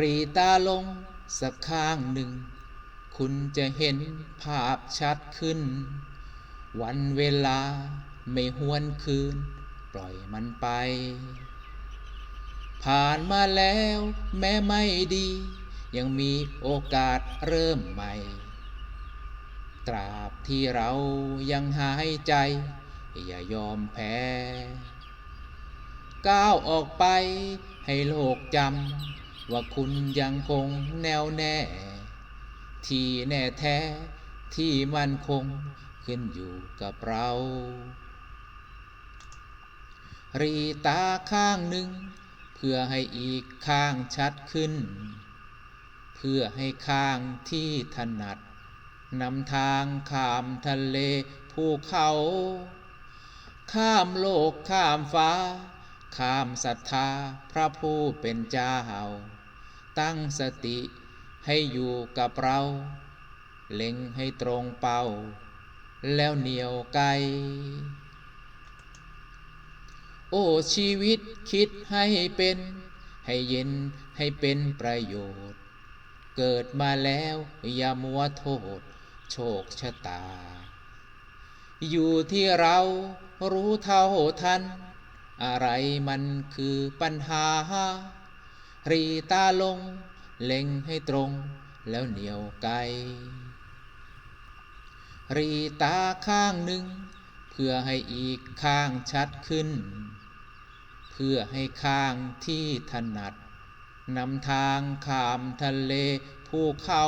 รีตาลงสักข้างหนึ่ง คุณจะเห็นภาพชัดขึ้น วันเวลาไม่หวนคืน ปล่อยมันไป ผ่านมาแล้วแม้ไม่ดี ยังมีโอกาสเริ่มใหม่ ตราบที่เรายังหายใจ อย่ายอมแพ้ ก้าวออกไปให้โลกจำ ว่าคุณยังคงแน่วแน่ ที่แน่แท้ที่มั่นคงขึ้นอยู่กับเรา รีตาข้างหนึ่ง เพื่อให้อีกข้างชัดขึ้น เพื่อให้ข้างที่ถนัดนำทางข้ามทะเลภูเขา ข้ามโลกข้ามฟ้า ข้ามศรัทธาพระผู้เป็นเจ้า ตั้งสติให้อยู่กับเรา เล็งให้ตรงเป้า แล้วเหนียวไกล โอ้ชีวิตคิดให้เป็น ให้เย็นให้เป็นประโยชน์ เกิดมาแล้วอย่ามัวโทษ โชคชะตา อยู่ที่เรารู้เท่าทัน อะไรมันคือปัญหา รีตาลง เล็งให้ตรงแล้วเหนียวไกลรีตาข้างหนึ่ง เพื่อให้อีกข้างชัดขึ้น เพื่อให้ข้างที่ถนัดนำทางข้ามทะเลภูเขา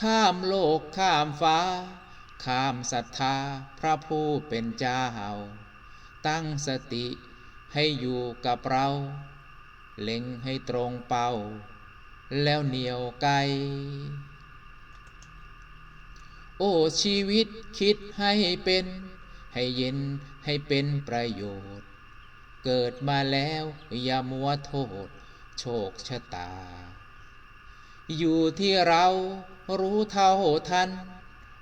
ข้ามโลกข้ามฟ้า ข้ามศรัทธาพระผู้เป็นเจ้า ตั้งสติให้อยู่กับเรา เล็งให้ตรงเป้า แล้วเหนียวไกล โอ้ชีวิตคิดให้เป็น ให้เย็นให้เป็นประโยชน์ เกิดมาแล้วอย่ามัวโทษ โชคชะตา อยู่ที่เรารู้เท่าทัน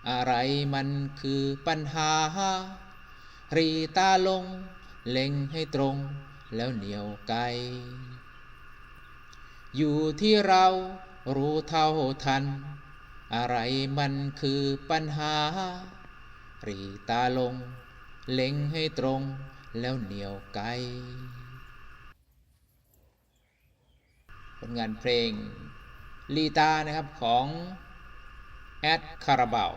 อะไรมันคือปัญหา รีตาลง เล็งให้ตรงแล้วเหนียวไกล อยู่ที่เรารู้เท่าทัน อะไรมันคือปัญหา รีตาลง เล็งให้ตรงแล้วเหนียวไกล ผลงานเพลงลีตานะครับของ แอดคาราบาว